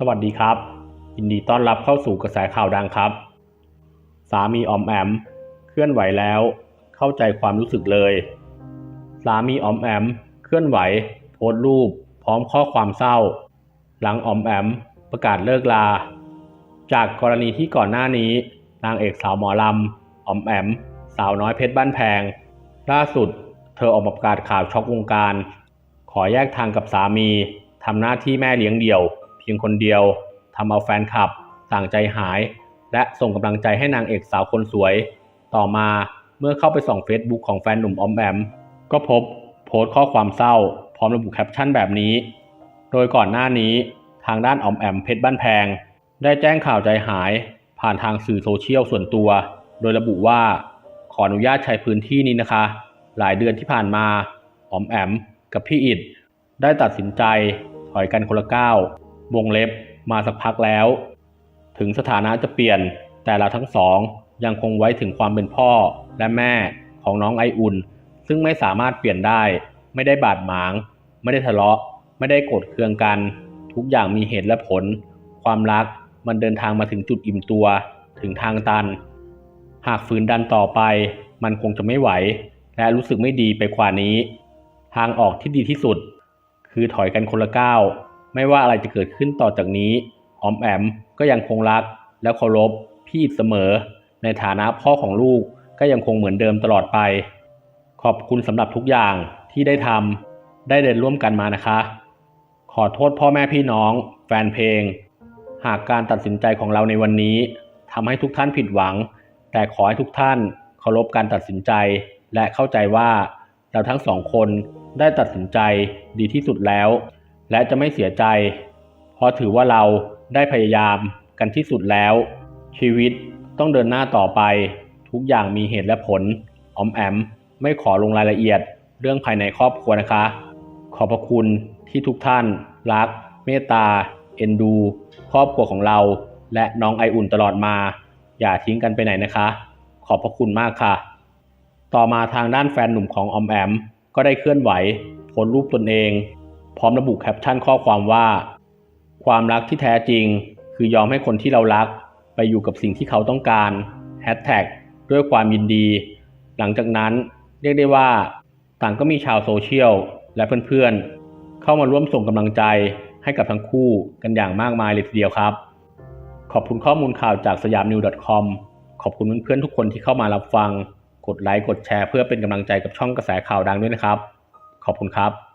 สวัสดีครับ ยินดีต้อนรับเข้าสู่กระแสข่าวดังครับ สามีออมแอม เคลื่อนไหวแล้ว เข้าใจความรู้สึกเลย สามีออมแอม เคลื่อนไหว โพสต์รูป พร้อมข้อความเศร้า หลังออมแอม ประกาศเลิกลา จากกรณีที่ก่อนหน้านี้ นางเอกสาวหมอลำออมแอม สาวน้อยเพชรบ้านแพง ล่าสุด เธอออกมาประกาศข่าวช็อกวงการ ขอแยกทางกับสามีทำหน้าที่แม่เลี้ยงเดี่ยว พียงคนเดียวทำเอาแฟนคลับต่างใจหาย และส่งกำลังใจให้นางเอกสาวคนสวย ต่อมาเมื่อเข้าไปส่องเฟซบุ๊กของแฟนหนุ่มออมแอม ก็พบโพสต์ข้อความเศร้า พร้อมระบุแคปชั่นแบบนี้ โดยก่อนหน้านี้ทางด้านออมแอมเพชรบ้านแพง ได้แจ้งข่าวใจหาย ผ่านทางสื่อโซเชียลส่วนตัว โดยระบุว่า ขออนุญาตใช้พื้นที่นี้นะคะ หลายเดือนที่ผ่านมาออมแอม กับพี่อิดได้ตัดสินใจถอยกันคนละก้าว วงเล็บมาสักพักแล้ว ถึงสถานะจะเปลี่ยน แต่เราทั้งสองยังคงไว้ถึงความเป็นพ่อและแม่ของน้องไออุ่น ซึ่งไม่สามารถเปลี่ยนได้ ไม่ได้บาดหมาง ไม่ได้ทะเลาะ ไม่ได้โกรธเคืองกัน ทุกอย่างมีเหตุและผล ความรักมันเดินทางมาถึงจุดอิ่มตัว ถึงทางตัน หากฝืนดันต่อไป มันคงจะไม่ไหว และรู้สึกไม่ดีไปกว่านี้ ทางออกที่ดีที่สุด คือถอยกันคนละก้าว ไม่ว่าอะไรจะเกิดขึ้นต่อจากนี้ออมแอมก็ยังคงรักและเคารพพี่เสมอ ในฐานะพ่อของลูกก็ยังคงเหมือนเดิมตลอดไป ขอบคุณสำหรับทุกอย่างที่ได้ทำได้เดินร่วมกันมานะคะ ขอโทษพ่อแม่พี่น้อง แฟนเพลง หากการตัดสินใจของเราในวันนี้ทำให้ทุกท่านผิดหวัง แต่ขอให้ทุกท่านเคารพการตัดสินใจ และเข้าใจว่าเราทั้งสองคนได้ตัดสินใจดีที่สุดแล้ว และจะไม่เสียใจ เพราะถือว่าเราได้พยายามกันที่สุดแล้ว ชีวิตต้องเดินหน้าต่อไป ทุกอย่างมีเหตุและผลออมแอม ไม่ขอลงรายละเอียดเรื่องภายในครอบครัวนะคะ ขอบพระคุณที่ทุกท่าน รัก เมตตา เอ็นดู ครอบครัวของเรา และน้องไออุ่นตลอดมา อย่าทิ้งกันไปไหนนะคะ ขอบพระคุณมากค่ะ ต่อมาทางด้านแฟนหนุ่มของออมแอม ก็ได้เคลื่อนไหวโพสรูปตนเอง พร้อมระบุแคปชั่นข้อความว่า ความรักที่แท้จริง คือยอมให้คนที่เรารัก ไปอยู่กับสิ่งที่เขาต้องการแฮชแท็กด้วยความยินดี หลังจากนั้นเรียกได้ว่าต่างก็มีชาวโซเชียลและเพื่อนๆ เข้ามาร่วมส่งกำลังใจให้กับทั้งคู่กันอย่างมากมายเลยทีเดียวครับ ขอบคุณข้อมูลข่าวจากสยามนิว .com ขอบคุณเพื่อนๆทุกคนที่เข้ามารับฟัง กดไลค์ กดแชร์เพื่อเป็นกำลังใจกับช่องกระแสข่าวดังด้วยนะครับ ขอบคุณครับ